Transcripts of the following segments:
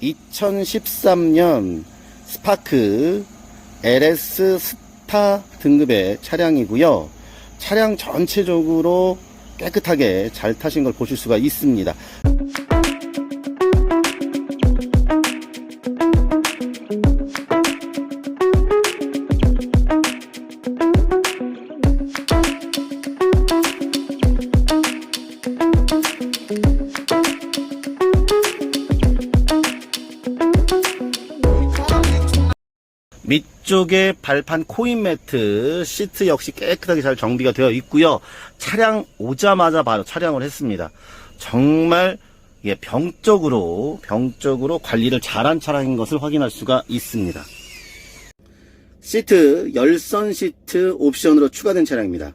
(2013년) 스파크 LS 스타 등급의 차량이고요. 차량 전체적으로 깨끗하게 잘 타신 걸 보실 수가 있습니다 밑쪽에 발판 코인 매트 시트 역시 깨끗하게 잘 정비가 되어 있고요. 차량 오자마자 바로 촬영을 했습니다. 정말 예, 병적으로 병적으로 관리를 잘한 차량인 것을 확인할 수가 있습니다. 시트 열선 시트 옵션으로 추가된 차량입니다.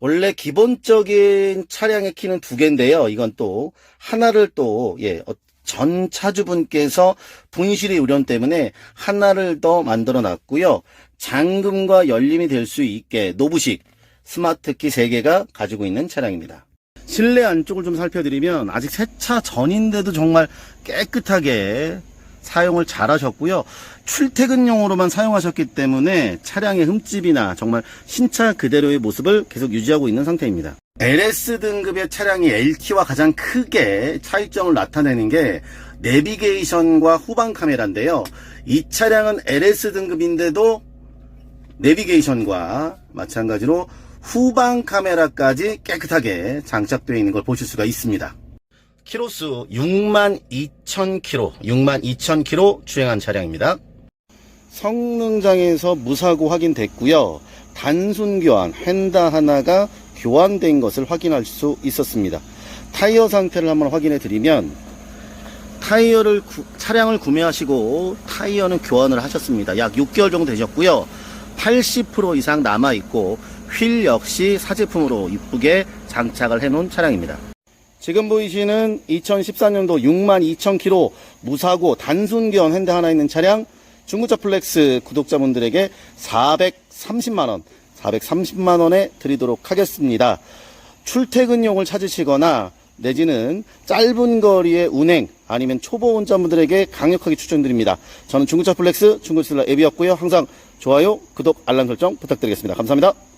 원래 기본적인 차량의 키는 두 개인데요. 이건 또 하나를 또 예, 어, 전 차주분께서 분실의 우려 때문에 하나를 더 만들어 놨고요. 잠금과 열림이 될 수 있게 노브식 스마트키 3개가 가지고 있는 차량입니다. 실내 안쪽을 좀 살펴드리면 아직 세차 전인데도 정말 깨끗하게 사용을 잘 하셨고요. 출퇴근용으로만 사용하셨기 때문에 차량의 흠집이나 정말 신차 그대로의 모습을 계속 유지하고 있는 상태입니다. LS 등급의 차량이 LT와 가장 크게 차이점을 나타내는 게 내비게이션과 후방 카메라인데요. 이 차량은 LS 등급인데도 내비게이션과 마찬가지로 후방 카메라까지 깨끗하게 장착되어 있는 걸 보실 수가 있습니다. 키로수 62,000km, 62,000km 주행한 차량입니다. 성능장에서 무사고 확인됐고요. 단순 교환, 휀다 하나가 교환된 것을 확인할 수 있었습니다. 타이어 상태를 한번 확인해 드리면 타이어를 구- 차량을 구매하시고 타이어는 교환을 하셨습니다. 약 6개월 정도 되셨고요. 80% 이상 남아 있고 휠 역시 사제품으로 이쁘게 장착을 해 놓은 차량입니다. 지금 보이시는 2014년도 62,000km 무사고 단순 교환 핸드 하나 있는 차량 중고차 플렉스 구독자분들에게 430만원, 430만원에 드리도록 하겠습니다. 출퇴근용을 찾으시거나 내지는 짧은 거리의 운행 아니면 초보 운전분들에게 강력하게 추천드립니다. 저는 중고차 플렉스 중고차슬라 앱이었고요. 항상 좋아요, 구독, 알람 설정 부탁드리겠습니다. 감사합니다.